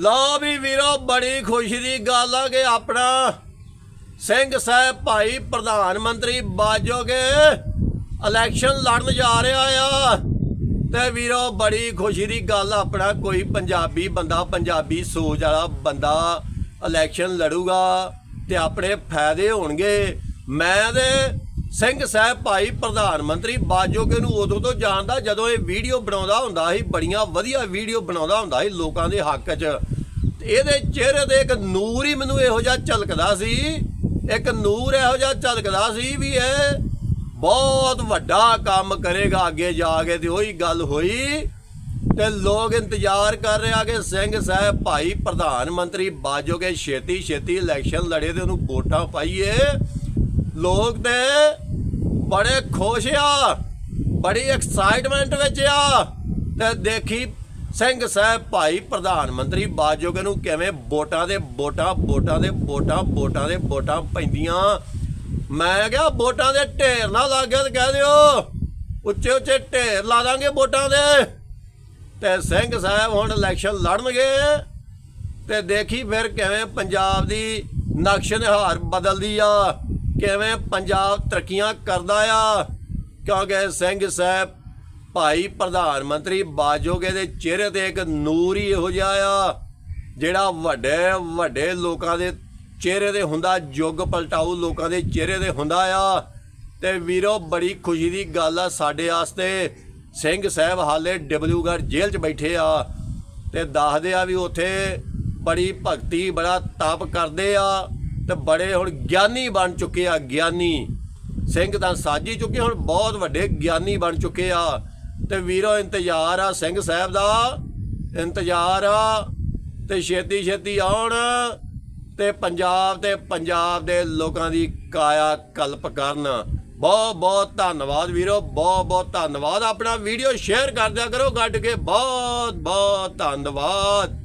ਲਓ ਵੀ ਵੀਰੋ, ਬੜੀ ਖੁਸ਼ੀ ਦੀ ਗੱਲ ਆ ਕਿ ਆਪਣਾ ਸਿੰਘ ਸਾਹਿਬ ਭਾਈ ਪ੍ਰਧਾਨ ਮੰਤਰੀ ਬਾਜੋਗੇ ਇਲੈਕਸ਼ਨ ਲੜਨ ਜਾ ਰਿਹਾ ਆ। ਤੇ ਵੀਰੋ, ਬੜੀ ਖੁਸ਼ੀ ਦੀ ਗੱਲ ਆਪਣਾ ਕੋਈ ਪੰਜਾਬੀ ਬੰਦਾ, ਪੰਜਾਬੀ ਸੋਚ ਵਾਲਾ ਬੰਦਾ ਇਲੈਕਸ਼ਨ ਲੜੂਗਾ ਤੇ ਆਪਣੇ ਫਾਇਦੇ ਹੋਣਗੇ। ਮੈਂ ਤੇ ਸਿੰਘ ਸਾਹਿਬ ਭਾਈ ਪ੍ਰਧਾਨ ਮੰਤਰੀ ਬਾਜੋਗੇ ਨੂੰ ਉਦੋਂ ਤੋਂ ਜਾਣਦਾ ਜਦੋਂ ਇਹ ਵੀਡੀਓ ਬਣਾਉਂਦਾ ਹੁੰਦਾ ਸੀ, ਬੜੀਆਂ ਵਧੀਆ ਵੀਡੀਓ ਬਣਾਉਂਦਾ ਹੁੰਦਾ ਸੀ ਲੋਕਾਂ ਦੇ ਹੱਕ 'ਚ। ਇਹਦੇ ਚਿਹਰੇ ਤੇ ਇੱਕ ਨੂਰ ਹੀ ਮੈਨੂੰ ਇਹੋ ਜਿਹਾ ਝਲਕਦਾ ਸੀ, ਇੱਕ ਨੂਰ ਇਹੋ ਜਿਹਾ ਝਲਕਦਾ ਸੀ ਵੀ ਇਹ ਬਹੁਤ ਵੱਡਾ ਕੰਮ ਕਰੇਗਾ ਅੱਗੇ ਜਾ ਕੇ ਤੇ ਉਹੀ ਗੱਲ ਹੋਈ ਤੇ ਲੋਕ ਇੰਤਜ਼ਾਰ ਕਰ ਰਹੇ ਆ ਕਿ ਸਿੰਘ ਸਾਹਿਬ ਭਾਈ ਪ੍ਰਧਾਨ ਮੰਤਰੀ ਬਾਜੋਗੇ ਛੇਤੀ ਛੇਤੀ ਇਲੈਕਸ਼ਨ ਲੜੇ ਤੇ ਉਹਨੂੰ ਵੋਟਾਂ ਪਾਈਏ। ਲੋਕ ਤੇ ਬੜੇ ਖੁਸ਼ ਆ, ਬੜੀ ਐਕਸਾਈਟਮੈਂਟ ਵਿੱਚ ਆ। ਤੇ ਦੇਖੀ ਸਿੰਘ ਸਾਹਿਬ ਭਾਈ ਪ੍ਰਧਾਨ ਮੰਤਰੀ ਬਾਜੋਗੇ ਨੂੰ ਕਿਵੇਂ ਵੋਟਾਂ ਦੇ ਵੋਟਾਂ ਵੋਟਾਂ ਦੇ ਵੋਟਾਂ ਵੋਟਾਂ ਦੇ ਵੋਟਾਂ ਪੈਂਦੀਆਂ। ਮੈਂ ਕਿਹਾ ਵੋਟਾਂ ਦੇ ਢੇਰ ਨਾ ਲੱਗ ਗਿਆ ਤੇ ਕਹਿ ਦਿਓ, ਉੱਚੇ ਉੱਚੇ ਢੇਰ ਲਾ ਦਾਂਗੇ ਵੋਟਾਂ ਦੇ। ਤੇ ਸਿੰਘ ਸਾਹਿਬ ਹੁਣ ਇਲੈਕਸ਼ਨ ਲੜਨਗੇ। ਤੇ ਦੇਖੀ ਫਿਰ ਕਿਵੇਂ ਪੰਜਾਬ ਦੀ ਨਕਸ਼ ਨਿਹਾਰ ਬਦਲਦੀ ਆ। ਕਿਵੇਂ ਪੰਜਾਬ ਤਰੱਕੀਆਂ ਕਰਦਾ ਆ? ਕਿਉਂਕਿ ਸਿੰਘ ਸਾਹਿਬ, ਭਾਈ ਪ੍ਰਧਾਨ ਮੰਤਰੀ ਬਾਜੋਗੇ ਦੇ ਚਿਹਰੇ ਤੇ ਇੱਕ ਨੂਰ ਹੀ ਇਹੋ ਜਿਹਾ ਆ, ਜਿਹੜਾ ਵੱਡੇ ਵੱਡੇ ਲੋਕਾਂ ਦੇ ਚਿਹਰੇ ਤੇ ਹੁੰਦਾ ਯੁੱਗ ਪਲਟਾਊ ਲੋਕਾਂ ਦੇ ਚਿਹਰੇ ਤੇ ਹੁੰਦਾ ਆ। ਤੇ ਵੀਰੋ, ਬੜੀ ਖੁਸ਼ੀ ਦੀ ਗੱਲ ਆ ਸਾਡੇ ਵਾਸਤੇ। ਸਿੰਘ ਸਾਹਿਬ ਹਾਲੇ ਡਬਲਯੂਗੜ ਜੇਲ੍ਹ 'ਚ ਬੈਠੇ ਆ ਤੇ ਦੱਸਦੇ ਆ ਵੀ ਉੱਥੇ ਬੜੀ ਭਗਤੀ, ਬੜਾ ਤਪ ਕਰਦੇ ਆ। ਤੇ ਬੜੇ ਹੁਣ ਗਿਆਨੀ ਬਣ ਚੁੱਕੇ ਆ, ਗਿਆਨੀ। ਸਿੰਘ ਤਾਂ ਸਾਜੀ ਚੁੱਕੇ, ਹੁਣ ਬਹੁਤ ਵੱਡੇ ਗਿਆਨੀ ਬਣ ਚੁੱਕੇ ਆ। ਤੇ ਵੀਰੋ, ਇੰਤਜ਼ਾਰ ਆ ਸਿੰਘ ਸਾਹਿਬ ਦਾ। ਇੰਤਜ਼ਾਰ ਆ। ਤੇ ਛੇਤੀ ਛੇਤੀ ਆਉਣ। ਤੇ ਪੰਜਾਬ ਤੇ ਪੰਜਾਬ ਦੇ ਲੋਕਾਂ ਦੀ ਕਾਇਆ ਕਲਪ ਕਰਨ। ਬਹੁਤ ਬਹੁਤ ਧੰਨਵਾਦ ਵੀਰੋ, ਬਹੁਤ ਬਹੁਤ ਧੰਨਵਾਦ। ਆਪਣਾ ਵੀਡੀਓ ਸ਼ੇਅਰ ਕਰ ਦਿਆ ਕਰੋ ਗੱਡ ਕੇ। ਬਹੁਤ ਬਹੁਤ ਧੰਨਵਾਦ।